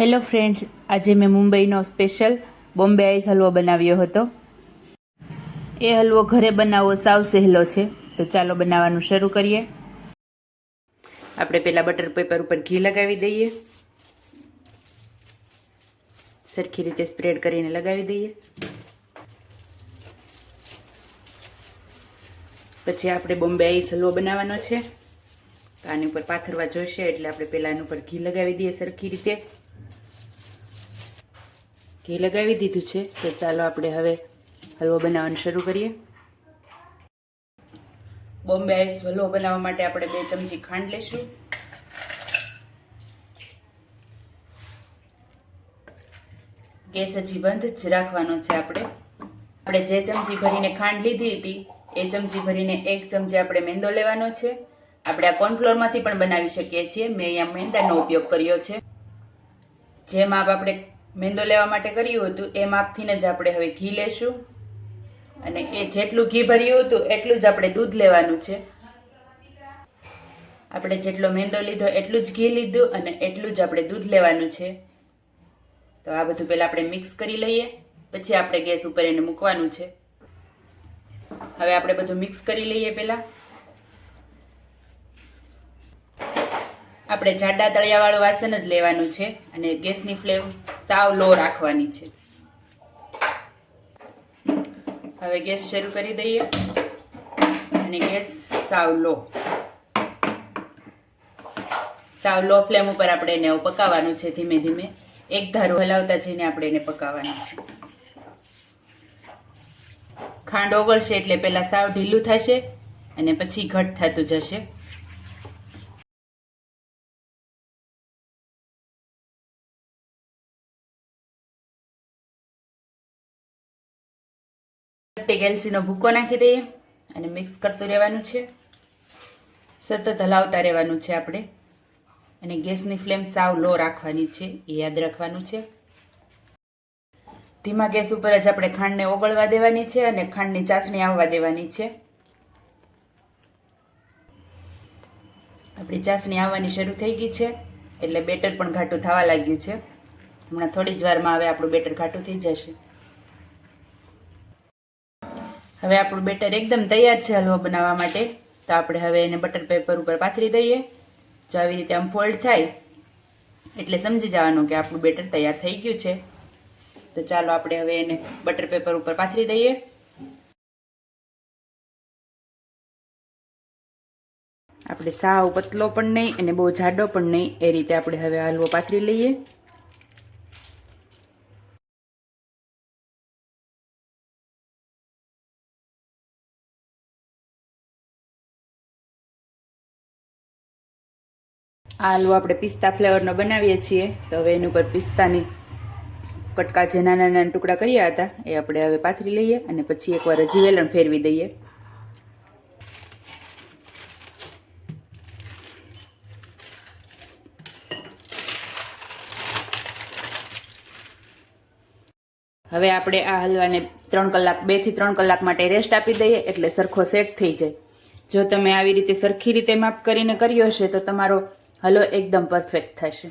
Hello friends, આજે મેં મુંબઈનો સ્પેશિયલ બોમ્બે આઈસ હલવો બનાવ્યો હતો. એ હલવો ઘરે બનાવવો સાવ સહેલો છે. તો ચાલો બનાવવાનું શરૂ કરીએ. આપણે પહેલાં બટર પેપર ઉપર ઘી લગાવી દઈએ. સરખી રીતે સ્પ્રેડ કરીને લગાવી દઈએ. પછી આપણે બોમ્બે આઈસ હલવો બનાવવાનો છે. તો આની ઉપર પાથરવા જોઈશે એટલે આપણે પહેલાં એની ઉપર ઘી લગાવી દઈએ સરખી રીતે. ઘી લગાવી દીધું છે, તો ચાલો આપણે હવે હલવો બનાવવાનું શરૂ કરીએ. બોમ્બે આઈસ હલવો બનાવવા માટે આપણે બે ચમચી ખાંડ લઈશું. ગેસ હજી બંધ જ રાખવાનો છે આપણે. આપણે જે ચમચી ભરીને ખાંડ લીધી હતી, એ ચમચી ભરીને એક ચમચી આપણે મેંદો લેવાનો છે. આપણે આ કોર્નફ્લોરમાંથી પણ બનાવી શકીએ છીએ. મેં અહીંયા મેંદાનો ઉપયોગ કર્યો છે. જે માપ આપણે મેંદો લેવા માટે કર્યું હતું, એ માપથીને જ આપણે હવે ઘી લેશું. અને એ જેટલું ઘી ભર્યું હતું, એટલું જ આપણે દૂધ લેવાનું છે. આપણે જેટલો મેંદો લીધો, એટલું જ ઘી લીધું અને એટલું જ આપણે દૂધ લેવાનું છે. તો આ બધું પહેલાં આપણે મિક્સ કરી લઈએ, પછી આપણે ગેસ ઉપર એને મૂકવાનું છે. હવે આપણે બધું મિક્સ કરી લઈએ પહેલાં. આપણે જાડા તળિયાવાળું વાસણ જ લેવાનું છે અને ગેસની ફ્લેમ સાવ લો રાખવાની છે. હવે ગેસ શરૂ કરી દઈએ. અને ગેસ સાવ લો સાવ લો ફ્લેમ ઉપર આપણે એને પકાવવાનું છે ધીમે ધીમે. એક ધારું હલાવતા જઈને આપણે એને પકાવવાનું છે. ખાંડ ઓગળશે એટલે પહેલાં સાવ ઢીલું થશે અને પછી ઘટ થતું જશે. એલસીનો ભૂકો નાખી દઈએ અને મિક્સ કરતું રહેવાનું છે. સતત હલાવતા રહેવાનું છે આપણે. અને ગેસની ફ્લેમ સાવ લો રાખવાની છે, એ યાદ રાખવાનું છે. ધીમા ગેસ ઉપર જ આપણે ખાંડને ઓગળવા દેવાની છે અને ખાંડની ચાસણી આવવા દેવાની છે. આપણી ચાસણી આવવાની શરૂ થઈ ગઈ છે, એટલે બેટર પણ ઘાટું થવા લાગ્યું છે. હમણાં થોડી જ વારમાં હવે આપણું બેટર ઘાટું થઈ જશે. હવે આપણું બેટર એકદમ તૈયાર છે હલવો બનાવવા માટે. તો આપણે હવે એને બટર પેપર ઉપર પાથરી દઈએ. જો આવી રીતે આમ ફોલ્ડ થાય, એટલે સમજી જવાનું કે આપણું બેટર તૈયાર થઈ ગયું છે. તો ચાલો આપણે હવે એને બટર પેપર ઉપર પાથરી દઈએ. આપણે સાવ પતલો પણ નહીં અને બહુ જાડો પણ નહીં, એ રીતે આપણે હવે હલવો પાથરી લઈએ. આ હલવો આપણે પિસ્તા ફ્લેવરનો બનાવીએ છીએ. તો હવે એની ઉપર પિસ્તાની કટકા જે નાના નાના ટુકડા કર્યા હતા, એ આપણે હવે પાથરી લઈએ અને પછી એકવાર હજી વેલણ ફેરવી દઈએ. હવે આપણે આ હલવાને ત્રણ કલાક બેથી ત્રણ કલાક માટે રેસ્ટ આપી દઈએ, એટલે સરખો સેટ થઈ જાય. જો તમે આવી રીતે સરખી રીતે માપ કરીને કર્યો હશે, તો તમારો હલવો એકદમ પરફેક્ટ થશે.